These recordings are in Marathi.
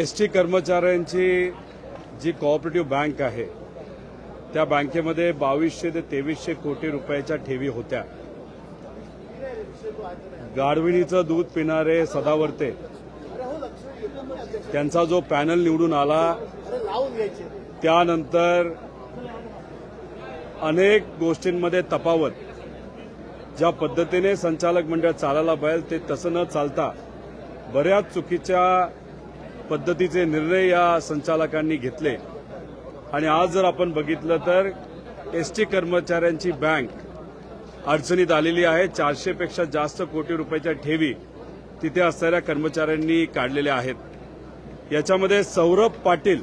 एस टी कर्मचाऱ्यांची जी कोऑपरेटिव्ह बँक आहे त्या बँकेमध्ये बावीसशे ते तेवीसशे कोटी रुपयाच्या ठेवी होत्या. गाढविणीचं दूध पिणारे सदावर्ते त्यांचा जो पॅनल निवडून आला त्यानंतर अनेक गोष्टींमध्ये तपावत ज्या पद्धतीने संचालक मंडळ चालायला पाहिजे ते तसं न चालता बऱ्याच चुकीच्या पद्धतीचे निर्णय या संचालकांनी घेतले. आणि आज जर आपण बघितलं तर एस टी कर्मचाऱ्यांची बँक अडचणीत आलेली आहे. चारशेपेक्षा जास्त कोटी रुपयाच्या ठेवी तिथे असणाऱ्या कर्मचाऱ्यांनी काढलेल्या आहेत. याच्यामध्ये सौरभ पाटील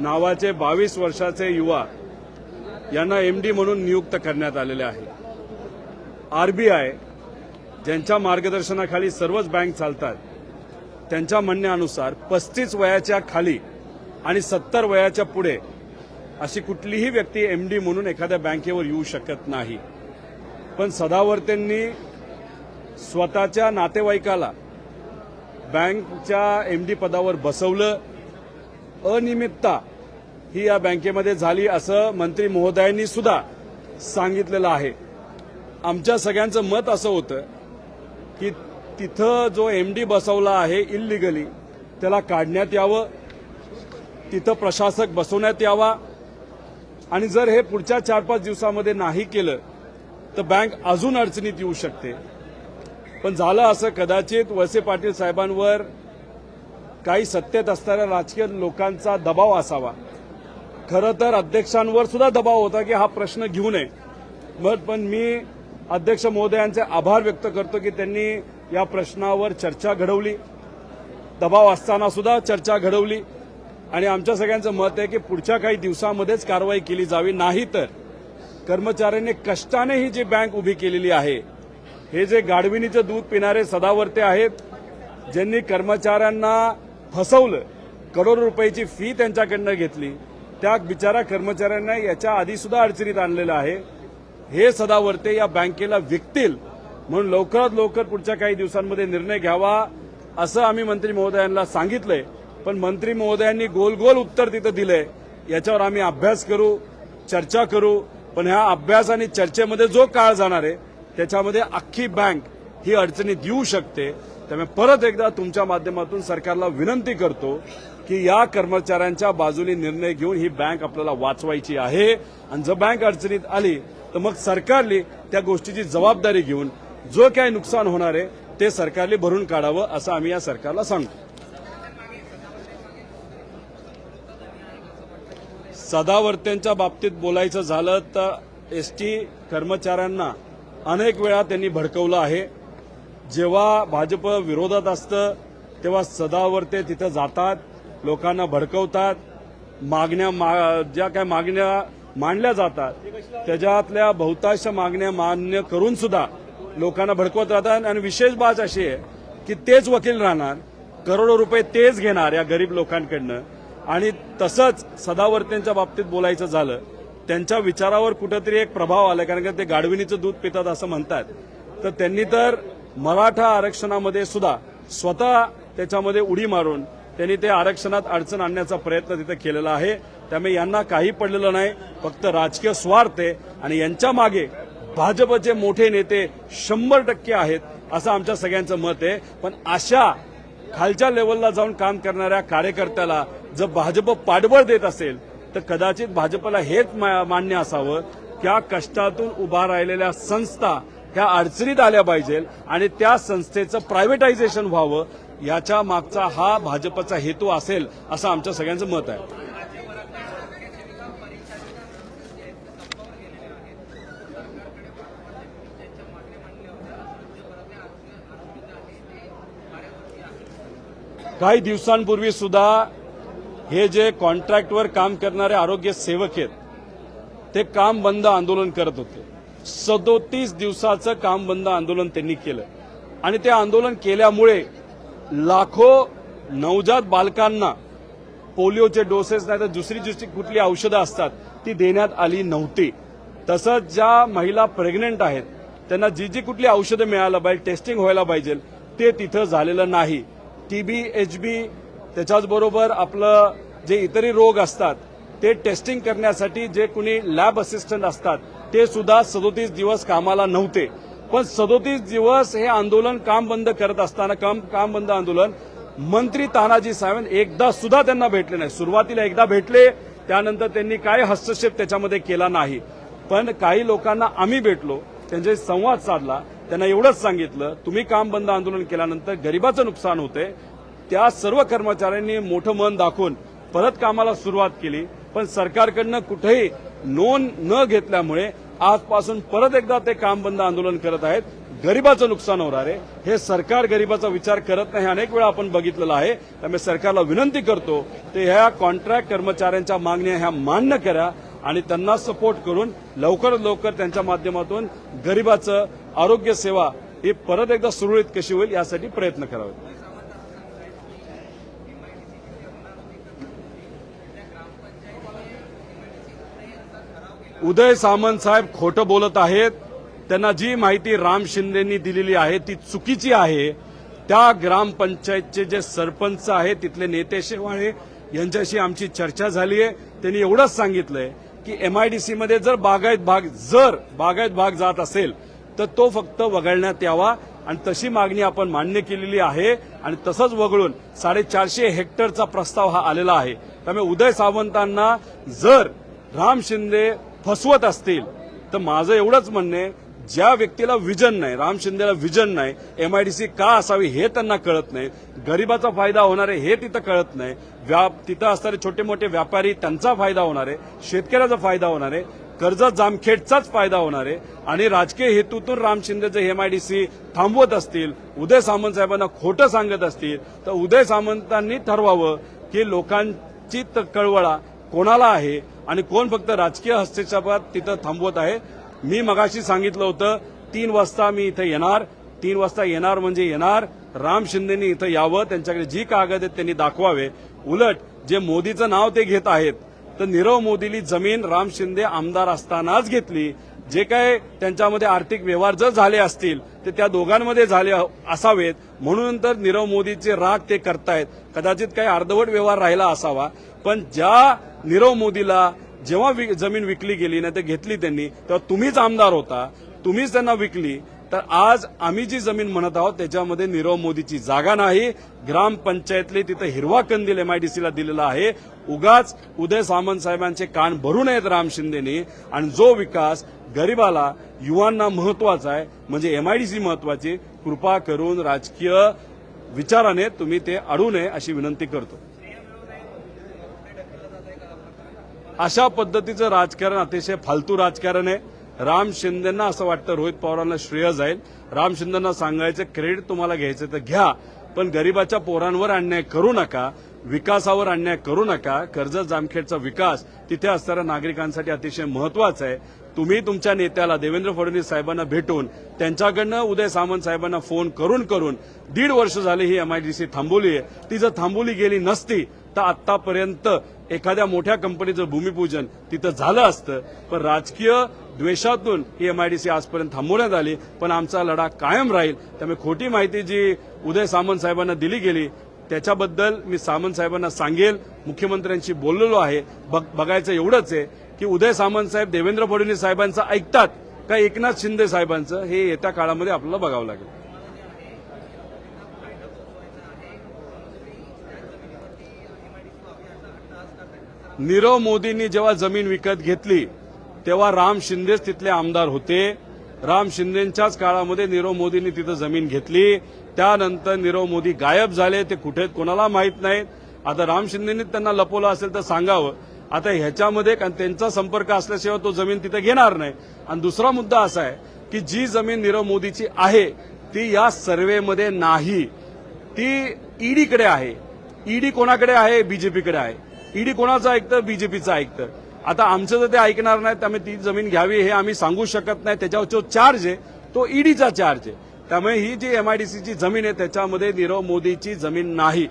नावाचे बावीस वर्षाचे युवा यांना एमडी म्हणून नियुक्त करण्यात आलेले आहे. आरबीआय ज्यांच्या मार्गदर्शनाखाली सर्वच बँक चालतात. त्यांच्या म्हणण्यानुसार पस्तीस वयाच्या खाली आणि सत्तर वयाच्या पुढे अशी कुठलीही व्यक्ती एमडी म्हणून एखाद्या बँकेवर येऊ शकत नाही. पण सदावर्तेंनी स्वतःच्या नातेवाईकाला बँकच्या एमडी पदावर बसवलं. अनियमितता ही या बँकेमध्ये झाली असं मंत्री महोदयांनी सुद्धा सांगितलेलं आहे. आमच्या सगळ्यांचं मत असं होतं की तिथं जो एम डी बसवला आहे इल्लिगली त्याला काढण्यात यावं. तिथं प्रशासक बसवण्यात यावा. आणि जर हे पुढच्या चार पाच दिवसामध्ये नाही केलं तर बँक अजून अडचणीत येऊ शकते. पण झालं असं कदाचित वळसे पाटील साहेबांवर काही सत्तेत असणाऱ्या राजकीय लोकांचा दबाव असावा. खरं तर अध्यक्षांवर सुद्धा दबाव होता की हा प्रश्न घेऊ नये. मग पण मी अध्यक्ष महोदयांचे आभार व्यक्त करतो की त्यांनी या प्रश्नावर चर्चा घडवली. दबाव असताना सुद्धा चर्चा घडवली. आणि आमच्या सगळ्यांचं मत आहे की पुढच्या काही दिवसामध्येच कारवाई केली जावी. नाही तर कर्मचाऱ्यांनी कष्टाने ही जी बँक उभी केलेली आहे हे जे गाढविणीचं दूध पिणारे सदावर्ते आहेत ज्यांनी कर्मचाऱ्यांना फसवलं करोडो रुपयाची फी त्यांच्याकडनं घेतली त्या बिचारा कर्मचाऱ्यांना याच्या आधी सुद्धा अडचणीत आणलेलं आहे. हे सदावर्ते या बँकेला विकतील. म्हणून लवकरात लवकर पुढच्या काही दिवसांमध्ये निर्णय घ्यावा असं आम्ही मंत्री महोदयांना सांगितलंय. पण मंत्री महोदयांनी गोल गोल उत्तर तिथं दिलंय. याच्यावर आम्ही अभ्यास करू चर्चा करू. पण ह्या अभ्यास आणि चर्चेमध्ये जो काळ जाणार आहे त्याच्यामध्ये अख्खी बँक ही अडचणीत येऊ शकते. त्यामुळे परत एकदा तुमच्या माध्यमातून सरकारला विनंती करतो की या कर्मचाऱ्यांच्या बाजूने निर्णय घेऊन ही बँक आपल्याला वाचवायची आहे. आणि जर बँक अडचणीत आली तर मग सरकारने त्या गोष्टीची जबाबदारी घेऊन जो काय नुकसान होणार आहे ते सरकारने भरून काढावं असं आम्ही या सरकारला सांगतो. सदावर्त्यांच्या बाबतीत बोलायचं झालं तर एस टी कर्मचाऱ्यांना अनेक वेळा त्यांनी भडकवलं आहे. जेव्हा भाजप विरोधात असतं तेव्हा सदावर्ते तिथं जातात लोकांना भडकवतात मागण्या मा ज्या काय मागण्या मांडल्या जातात त्याच्यातल्या बहुतांश मागण्या मान्य करून सुद्धा लोकांना भडकवत राहतात आणि विशेष बात अशी आहे की तेच वकील राहणार करोडो रुपये तेच घेणार या गरीब लोकांकडनं. आणि तसंच सदावर्तींच्या बाबतीत बोलायचं झालं त्यांच्या विचारावर कुठंतरी एक प्रभाव आला कारण का ते गाढविणीचं दूध पितात असं म्हणतात. तर त्यांनी तर मराठा आरक्षणामध्ये सुद्धा स्वतः त्याच्यामध्ये उडी मारून त्यांनी ते आरक्षणात अडचण आणण्याचा प्रयत्न तिथे केलेला आहे. त्यामुळे यांना काही पडलेलं नाही फक्त राजकीय स्वार्थ आहे. आणि यांच्या मागे भाजपचे मोठे नेते शंभर टक्के आहेत असं आमच्या सगळ्यांचं मत आहे. पण अशा खालच्या लेवलला जाऊन काम करणाऱ्या कार्यकर्त्याला जर भाजप पाठबळ देत असेल तर कदाचित भाजपला हेच मा- मान्य असावं. त्या कष्टातून उभा राहिलेल्या संस्था ह्या अडचणीत आल्या पाहिजे आणि त्या संस्थेचं प्रायव्हेटायझेशन व्हावं याच्या मागचा हा भाजपचा हेतू असेल असं आमच्या सगळ्यांचं मत आहे. काही दिवसांपूर्वी सुद्धा हे जे कॉन्ट्रॅक्टवर काम करणारे आरोग्य सेवक आहेत ते काम बंद आंदोलन करत होते. सदोतीस दिवसाचं काम बंद आंदोलन त्यांनी केलं. आणि ते आंदोलन केल्यामुळे लाखो नवजात बालकांना पोलिओचे डोसेस नाही तर दुसरी दुसरी कुठली औषधं असतात ती देण्यात आली नव्हती. तसंच ज्या महिला प्रेग्नेंट आहेत त्यांना जी जी कुठली औषधं मिळायला पाहिजे टेस्टिंग व्हायला पाहिजे ते तिथं झालेलं नाही. टीबी एचबी त्याच्याचबरोबर आपलं जे इतरही रोग असतात ते टेस्टिंग करण्यासाठी जे कुणी लॅब असिस्टंट असतात ते सुद्धा सदोतीस दिवस कामाला नव्हते. पण सदोतीस दिवस हे आंदोलन काम बंद करत असताना काम काम बंद आंदोलन मंत्री तानाजी सावंत एकदा सुद्धा त्यांना भेटले नाही. सुरुवातीला एकदा भेटले त्यानंतर त्यांनी काय हस्तक्षेप त्याच्यामध्ये केला नाही. पण काही लोकांना आम्ही भेटलो त्यांचे संवाद साधला त्यांना एवढंच सांगितलं तुम्ही काम बंद आंदोलन केल्यानंतर गरिबाचं नुकसान होते त्या सर्व कर्मचाऱ्यांनी मोठं मन दाखवून परत कामाला सुरुवात केली. पण सरकारकडनं कुठेही नोंद न घेतल्यामुळे आजपासून परत एकदा ते काम बंद आंदोलन करत आहेत. गरिबाचं नुकसान होणार आहे. हे सरकार गरिबाचा विचार करत नाही. अनेक वेळा आपण बघितलेलं आहे. त्यामुळे सरकारला विनंती करतो ते ह्या कॉन्ट्रॅक्ट कर्मचाऱ्यांच्या मागण्या ह्या मान्य करा आणि त्यांना सपोर्ट करून लवकरात लवकर त्यांच्या माध्यमातून गरिबाचं आरोग्य सेवा ही परत एकदा सुरळीत कशी होईल यासाठी प्रयत्न करावे. उदय सामंत साहेब खोटं बोलत आहेत. त्यांना जी माहिती राम शिंदेनी दिलेली आहे ती चुकीची आहे. त्या ग्रामपंचायतचे जे सरपंच आहेत तिथले नेते शेवाळे यांच्याशी आमची चर्चा झाली आहे. त्यांनी एवढंच सांगितलंय की एमआयडीसीमध्ये जर बागायत भाग जर बागायत भाग जात असेल तर तो फक्त वगळण्यात यावा. आणि तशी मागणी आपण मान्य केलेली आहे. आणि तसंच वगळून साडेचारशे हेक्टरचा प्रस्ताव हा आलेला आहे. त्यामुळे उदय सावंतांना जर राम शिंदे फसवत असतील तर माझं एवढंच म्हणणं आहे ज्या व्यक्तीला विजन नाही राम शिंदेला विजन नाही एमआयडीसी का असावी हे त्यांना कळत नाही. गरिबाचा फायदा होणार आहे हे तिथं कळत नाही. व्याप तिथं असणारे छोटे मोठे व्यापारी त्यांचा फायदा होणार आहे. शेतकऱ्याचा फायदा होणार आहे. कर्ज जामखेडचाच फायदा होणार आहे. आणि राजकीय हेतूतून राम शिंदेचं एमआयडीसी थांबवत असतील उदय सामंत साहेबांना खोटं सांगत असतील तर उदय सामंतांनी ठरवावं की लोकांची कळवळा कोणाला आहे आणि कोण फक्त राजकीय हस्तक्षेपात तिथं थांबवत आहे. मी मगाशी सांगितलं होतं तीन वाजता मी इथं येणार. तीन वाजता येणार म्हणजे येणार. राम शिंदेनी इथं यावं. त्यांच्याकडे जी कागद आहेत त्यांनी दाखवावे. उलट जे मोदीचं नाव ते घेत आहेत तर नीरव मोदीली जमीन राम शिंदे आमदार असतानाच घेतली. जे काय त्यांच्यामध्ये आर्थिक व्यवहार जर झाले असतील ते त्या दोघांमध्ये झाले असावेत. म्हणून तर नीरव मोदीचे राग ते करतायत. कदाचित काही अर्धवट व्यवहार राहिला असावा. पण ज्या नीरव मोदीला जेव्हा जमीन विकली गेली ना ते घेतली त्यांनी तेव्हा तुम्हीच आमदार होता. तुम्हीच त्यांना विकली. तर आज आम्ही जी जमीन म्हणत आहोत त्याच्यामध्ये नीरव मोदीची जागा नाही. ग्रामपंचायतले तिथं हिरवा कंदील एमआयडीसीला दिलेला आहे. उगाच उदय सामंत साहेबांचे कान भरू नयेत राम शिंदेनी. आणि जो विकास गरिबाला युवांना महत्त्वाचा आहे म्हणजे एमआयडीसी महत्वाची कृपा करून राजकीय विचाराने तुम्ही ते अडू नये अशी विनंती करतो. अशा पद्धतीचं राजकारण अतिशय फालतू राजकारण आहे. राम शिंदेना असं वाटतं रोहित पवारांना श्रेय जाईल. राम शिंदेना सांगायचं क्रेडिट तुम्हाला घ्यायचं तर घ्या. पण गरिबाच्या पोरांवर अन्याय करू नका विकासावर अन्याय करू नका. कर्जत जामखेडचा विकास तिथे असणाऱ्या नागरिकांसाठी अतिशय महत्त्वाचा आहे. तुम्ही तुमच्या नेत्याला देवेंद्र फडणवीस साहेबांना भेटून त्यांच्याकडनं उदय सामंत साहेबांना फोन करून करून दीड वर्ष झाले ही एमआयडीसी थांबवली आहे. ती जर थांबवली गेली नसती तर आतापर्यंत एखाद्या मोठ्या कंपनीचं भूमिपूजन तिथं झालं असतं पण राजकीय द्वेषातून ही एमआयडीसी आजपर्यंत थांबवण्यात आली. पण आमचा लढा कायम राहील. त्यामुळे खोटी माहिती जी उदय सामंत साहेबांना दिली गेली त्याच्याबद्दल मी सामंत साहेबांना सांगेल. मुख्यमंत्र्यांशी बोललेलो आहे. बघ- बघायचं एवढंच आहे की उदय सामंत साहेब देवेंद्र फडणवीस साहेबांचं ऐकतात का एकनाथ शिंदे साहेबांचं? हे येत्या काळामध्ये आपल्याला बघावं लागेल. नीरव मोदींनी जेव्हा जमीन विकत घेतली तेव्हा राम शिंदेच तिथले आमदार होते. राम शिंदेच्याच काळामध्ये नीरव मोदींनी तिथं जमीन घेतली. त्यानंतर नीरव मोदी गायब झाले ते कुठे कोणाला माहीत नाहीत आता राम शिंदेनी त्यांना लपवलं असेल तर सांगावं. आता ह्याच्यामध्ये कारण त्यांचा संपर्क असल्याशिवाय तो जमीन तिथे घेणार नाही. आणि दुसरा मुद्दा असा आहे की जी जमीन नीरव मोदीची आहे ती या सर्वेमध्ये नाही. ती ईडीकडे आहे. ईडी कोणाकडे आहे? बीजेपीकडे आहे. ईडी कोणाचं ऐकतं? बीजेपीचं ऐकतं. आता आमचं जर ते ऐकणार नाही त्यामुळे ती जमीन घ्यावी हे आम्ही सांगू शकत नाही. त्याच्यावर जो चार्ज आहे तो ईडीचा चार्ज आहे. त्यामुळे ही जी एमआयडीसीची जमीन आहे त्याच्यामध्ये नीरव मोदीची जमीन नाही.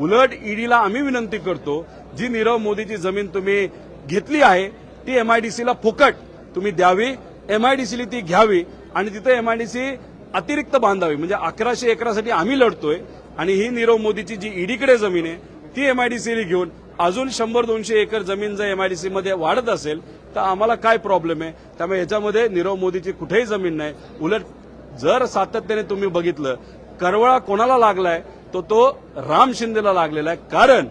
उलट ईडीला आम्ही विनंती करतो जी नीरव मोदीची जमीन तुम्ही घेतली आहे ती एमआयडीसीला फुकट तुम्ही द्यावी एमआयडीसीला ती घ्यावी आणि तिथे एमआयडीसी अतिरिक्त बांधावी. म्हणजे अकराशे एकरासाठी आम्ही लढतोय आणि ही नीरव मोदीची जी ईडीकडे जमीन आहे ती एमआयडीसीला घेऊन अजून शंभर दोनशे एकर जमीन जर एमआयडीसी मध्ये वाढत असेल तर आम्हाला काय प्रॉब्लेम आहे? त्यामुळे याच्यामध्ये नीरव मोदीची कुठेही जमीन नाही. उलट जर सातत्याने तुम्ही बघितलं करवळा कोणाला लागलाय? तो तो राम शिंदेला लागलेला आहे. कारण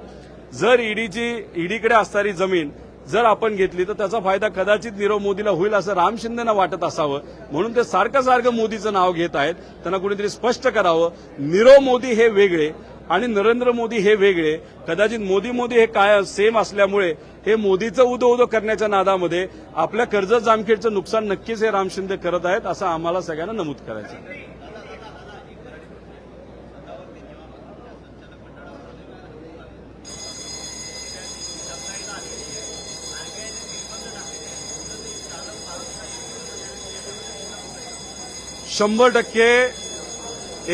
जर ईडीची ईडीकडे असणारी जमीन जर आपण घेतली तर त्याचा फायदा कदाचित नीरव मोदीला होईल असं राम शिंदेना वाटत असावं. म्हणून ते सारखं सारखं मोदीचं नाव घेत आहेत. त्यांना कुणीतरी स्पष्ट करावं. नीरव मोदी हे वेगळे. आणि नरेंद्र मोदी हे वेगळे. कदाचित मोदी मोदी हे काय सेम असल्यामुळे हे मोदीचं उदो उदो करण्याच्या नादामध्ये आपल्या कर्ज जामखेडचं नुकसान नक्कीच हे राम शिंदे करत आहेत असं आम्हाला सगळ्यांना नमूद करायचं शंभर टक्के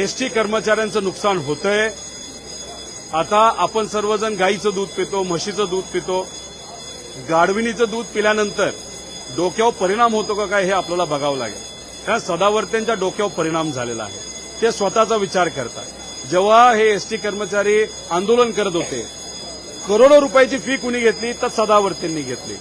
एसटी कर्मचाऱ्यांचं नुकसान होतंय. आता आपण सर्वजण गाईचं दूध पितो म्हशीचं दूध पितो. गाढविणीचं दूध पिल्यानंतर डोक्यावर परिणाम होतो का काय हे आपल्याला बघावं लागेल. कारण सदावर्त्यांच्या डोक्यावर परिणाम झालेला आहे. ते स्वतःचा विचार करतात. जेव्हा हे एसटी कर्मचारी आंदोलन करत होते करोडो रुपयाची फी कुणी घेतली? तर सदावर्तींनी घेतली.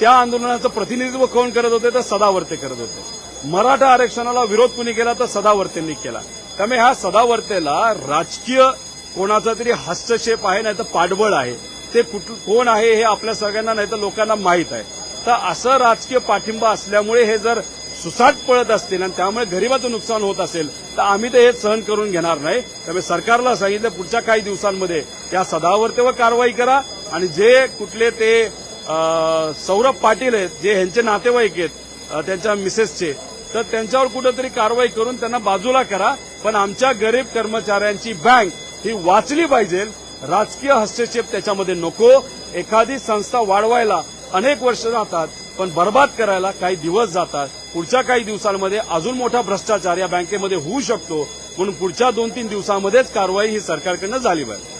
त्या आंदोलनाचं प्रतिनिधित्व कोण करत होते? तर सदावर्ते करत होते. मराठा आरक्षणाला विरोध कुणी केला? तर सदावर्तेंनी केला. त्यामुळे ह्या सदावर्तेला राजकीय कोणाचा तरी हस्तक्षेप आहे नाही तर पाठबळ आहे. ते कुठ कोण आहे हे आपल्या सगळ्यांना नाही तर लोकांना माहीत आहे. तर असं राजकीय पाठिंबा असल्यामुळे हे जर सुसाट पळत असतील आणि त्यामुळे गरिबाचं नुकसान होत असेल तर आम्ही ते हे सहन करून घेणार नाही. त्यामुळे सरकारला सांगितलं पुढच्या काही दिवसांमध्ये त्या सदावर्तेवर कारवाई करा आणि जे कुठले ते सौरभ पाटील आहेत जे ह्यांचे नातेवाईक आहेत त्यांच्या मिसेसचे तर त्यांच्यावर कुठेतरी कारवाई करून त्यांना बाजूला करा. पण आमच्या गरीब कर्मचाऱ्यांची बँक ही वाचली पाहिजे. राजकीय हस्तक्षेप त्याच्यामध्ये नको. एखादी संस्था वाढवायला अनेक वर्ष जातात पण बर्बाद करायला काही दिवस जातात. पुढच्या काही दिवसांमध्ये अजून मोठा भ्रष्टाचार या बँकेमध्ये होऊ शकतो. म्हणून पुढच्या दोन तीन दिवसामध्येच कारवाई ही सरकारकडनं झाली पाहिजे.